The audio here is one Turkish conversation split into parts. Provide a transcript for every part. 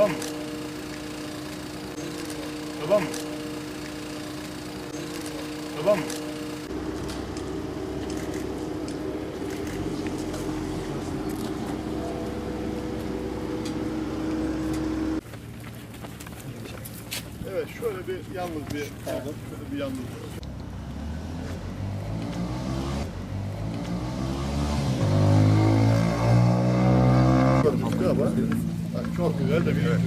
Tamam mı? Tamam mı? Tamam mı? Evet şöyle bir yalnız bir pardon şöyle bir yalnız. Ama bak çok güzel de bir evet.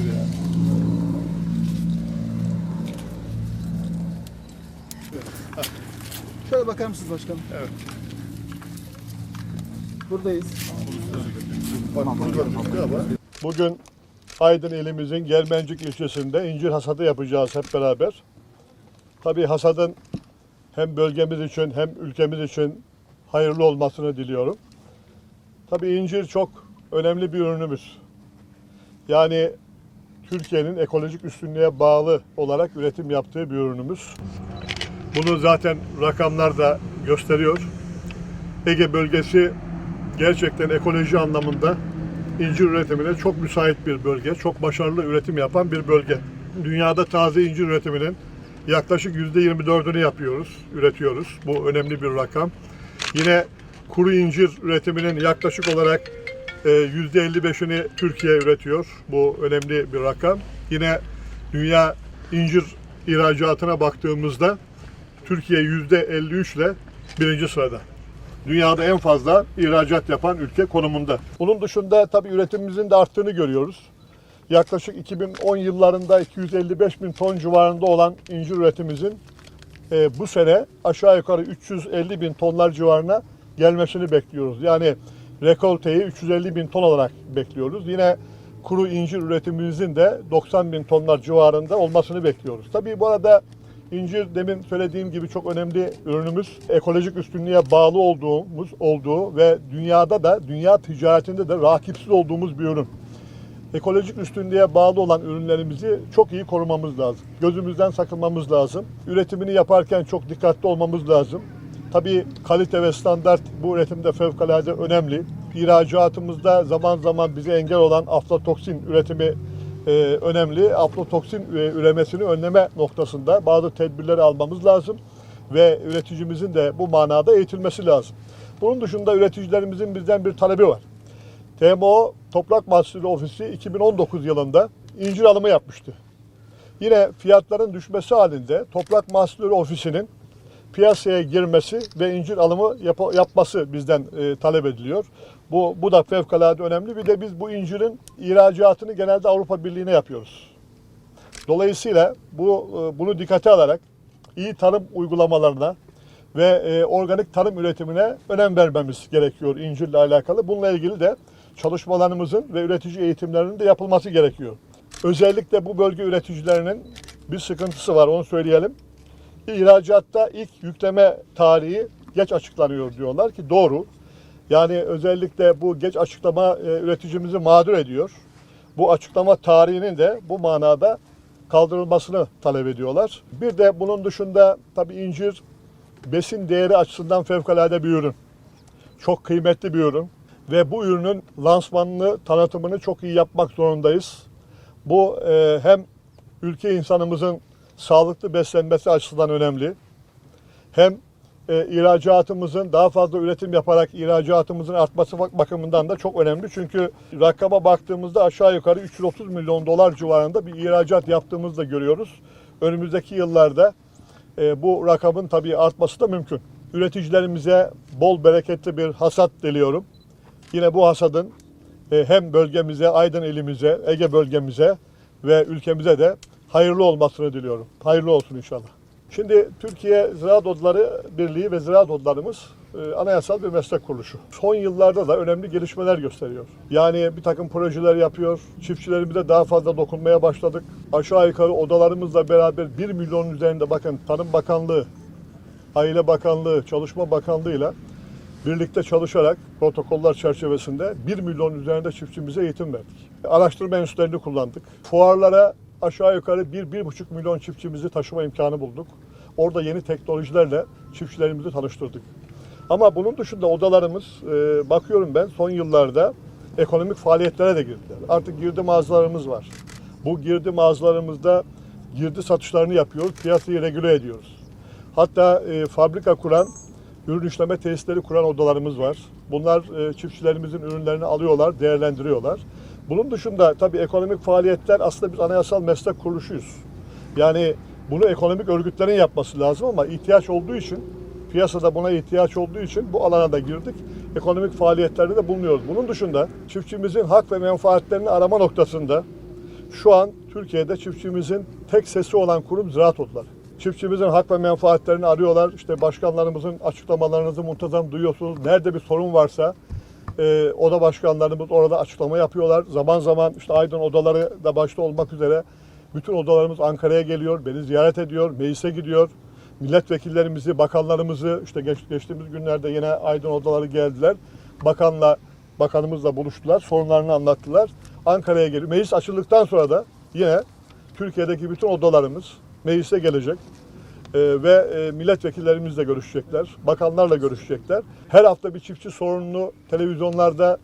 ya. Şöyle bakar mısınız başkanım? Evet. Buradayız. Bugün Aydın ilimizin Germencik ilçesinde incir hasadı yapacağız hep beraber. Tabii hasadın hem bölgemiz için hem ülkemiz için hayırlı olmasını diliyorum. Tabii incir çok önemli bir ürünümüz. Yani Türkiye'nin ekolojik üstünlüğe bağlı olarak üretim yaptığı bir ürünümüz. Bunu zaten rakamlar da gösteriyor. Ege bölgesi gerçekten ekoloji anlamında incir üretimine çok müsait bir bölge. Çok başarılı üretim yapan bir bölge. Dünyada taze incir üretiminin yaklaşık %24'ünü yapıyoruz, üretiyoruz. Bu önemli bir rakam. Yine kuru incir üretiminin yaklaşık olarak %55'ini Türkiye üretiyor. Bu önemli bir rakam. Yine dünya incir ihracatına baktığımızda Türkiye %53 ile birinci sırada. Dünyada en fazla ihracat yapan ülke konumunda. Bunun dışında tabii üretimimizin de arttığını görüyoruz. Yaklaşık 2010 yıllarında 255 bin ton civarında olan incir üretimimizin e, bu sene aşağı yukarı 350 bin tonlar civarına gelmesini bekliyoruz. Yani rekolteyi 350 bin ton olarak bekliyoruz. Yine kuru incir üretimimizin de 90 bin tonlar civarında olmasını bekliyoruz. Tabii bu arada incir demin söylediğim gibi çok önemli ürünümüz. Ekolojik üstünlüğe bağlı olduğumuz olduğu ve dünyada da dünya ticaretinde de rakipsiz olduğumuz bir ürün ekolojik üstünlüğe bağlı olan ürünlerimizi çok iyi korumamız lazım. Gözümüzden sakınmamız lazım. Üretimini yaparken çok dikkatli olmamız lazım. Tabii kalite ve standart bu üretimde fevkalade önemli. İhracatımızda zaman zaman bize engel olan aflatoksin üretimi e, önemli. Aflatoksin üremesini önleme noktasında bazı tedbirleri almamız lazım ve üreticimizin de bu manada eğitilmesi lazım. Bunun dışında üreticilerimizin bizden bir talebi var. TMO Toprak Mahsulü Ofisi 2019 yılında incir alımı yapmıştı. Yine fiyatların düşmesi halinde Toprak Mahsulleri Ofisi'nin piyasaya girmesi ve incir alımı yap- yapması bizden e, talep ediliyor. Bu, bu da fevkalade önemli. Bir de biz bu incirin ihracatını genelde Avrupa Birliği'ne yapıyoruz. Dolayısıyla bu e, bunu dikkate alarak iyi tarım uygulamalarına ve e, organik tarım üretimine önem vermemiz gerekiyor incirle alakalı. Bununla ilgili de çalışmalarımızın ve üretici eğitimlerinin de yapılması gerekiyor. Özellikle bu bölge üreticilerinin bir sıkıntısı var onu söyleyelim. İhracatta ilk yükleme tarihi geç açıklanıyor diyorlar ki doğru. Yani özellikle bu geç açıklama e, üreticimizi mağdur ediyor. Bu açıklama tarihinin de bu manada kaldırılmasını talep ediyorlar. Bir de bunun dışında tabii incir besin değeri açısından fevkalade bir ürün. Çok kıymetli bir ürün ve bu ürünün lansmanını, tanıtımını çok iyi yapmak zorundayız. Bu e, hem ülke insanımızın sağlıklı beslenmesi açısından önemli. Hem e, ihracatımızın daha fazla üretim yaparak ihracatımızın artması bak- bakımından da çok önemli. Çünkü rakama baktığımızda aşağı yukarı 330 milyon dolar civarında bir ihracat yaptığımızı da görüyoruz. Önümüzdeki yıllarda e, bu rakamın tabii artması da mümkün. Üreticilerimize bol bereketli bir hasat diliyorum. Yine bu hasadın e, hem bölgemize, Aydın ilimize, Ege bölgemize ve ülkemize de hayırlı olmasını diliyorum. Hayırlı olsun inşallah. Şimdi Türkiye Ziraat Odaları Birliği ve Ziraat Odalarımız e, anayasal bir meslek kuruluşu. Son yıllarda da önemli gelişmeler gösteriyor. Yani bir takım projeler yapıyor. Çiftçilerimize daha fazla dokunmaya başladık. Aşağı yukarı odalarımızla beraber 1 milyonun üzerinde bakın Tarım Bakanlığı, Aile Bakanlığı, Çalışma Bakanlığı'yla birlikte çalışarak protokoller çerçevesinde 1 milyon üzerinde çiftçimize eğitim verdik. Araştırma enstitülerini kullandık. Fuarlara aşağı yukarı 1-1,5 milyon çiftçimizi taşıma imkanı bulduk. Orada yeni teknolojilerle çiftçilerimizi tanıştırdık. Ama bunun dışında odalarımız, e, bakıyorum ben son yıllarda ekonomik faaliyetlere de girdiler. Artık girdi mağazalarımız var. Bu girdi mağazalarımızda girdi satışlarını yapıyoruz, piyasayı regüle ediyoruz. Hatta e, fabrika kuran, ürün işleme tesisleri kuran odalarımız var. Bunlar e, çiftçilerimizin ürünlerini alıyorlar, değerlendiriyorlar. Bunun dışında tabii ekonomik faaliyetler aslında biz anayasal meslek kuruluşuyuz. Yani bunu ekonomik örgütlerin yapması lazım ama ihtiyaç olduğu için, piyasada buna ihtiyaç olduğu için bu alana da girdik. Ekonomik faaliyetlerde de bulunuyoruz. Bunun dışında çiftçimizin hak ve menfaatlerini arama noktasında şu an Türkiye'de çiftçimizin tek sesi olan kurum Ziraat Odaları. Çiftçimizin hak ve menfaatlerini arıyorlar. İşte başkanlarımızın açıklamalarınızı muntazam duyuyorsunuz. Nerede bir sorun varsa e, oda başkanlarımız orada açıklama yapıyorlar. Zaman zaman işte Aydın odaları da başta olmak üzere bütün odalarımız Ankara'ya geliyor, beni ziyaret ediyor, meclise gidiyor. Milletvekillerimizi, bakanlarımızı işte geç, geçtiğimiz günlerde yine Aydın odaları geldiler. Bakanla bakanımızla buluştular, sorunlarını anlattılar. Ankara'ya geliyor. Meclis açıldıktan sonra da yine Türkiye'deki bütün odalarımız meclise gelecek. Ee, ve e, milletvekillerimizle görüşecekler, bakanlarla görüşecekler. Her hafta bir çiftçi sorununu televizyonlarda,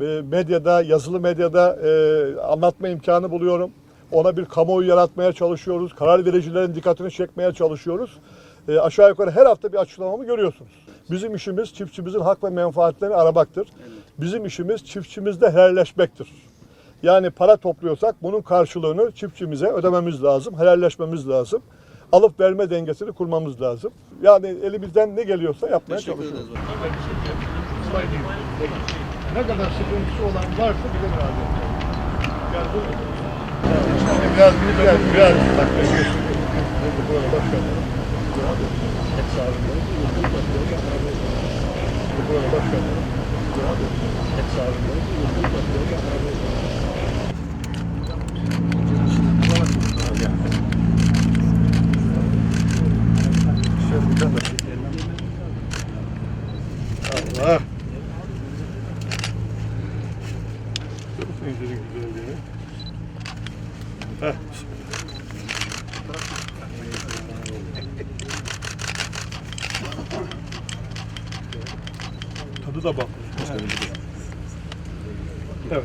e, medyada, yazılı medyada e, anlatma imkanı buluyorum. Ona bir kamuoyu yaratmaya çalışıyoruz. Karar vericilerin dikkatini çekmeye çalışıyoruz. E, aşağı yukarı her hafta bir açıklamamı görüyorsunuz. Bizim işimiz çiftçimizin hak ve menfaatlerini aramaktır. Bizim işimiz çiftçimizle helalleşmektir. Yani para topluyorsak bunun karşılığını çiftçimize ödememiz lazım, helalleşmemiz lazım. Alıp verme dengesini kurmamız lazım. Yani elimizden ne geliyorsa yapmaya çalışıyoruz. Ne kadar sıkıntısı olan varsa bize müracaat Yani biraz biraz biraz. Hep İncirin güzelliğini. Heh. Tadı da bak. Evet.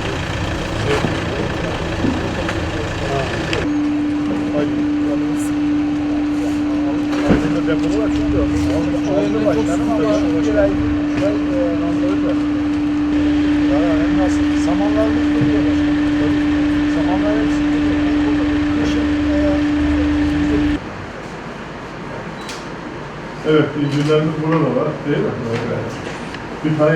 ay e, randevu var. Ya Evet, incirlerimiz burada var değil mi? Bir tane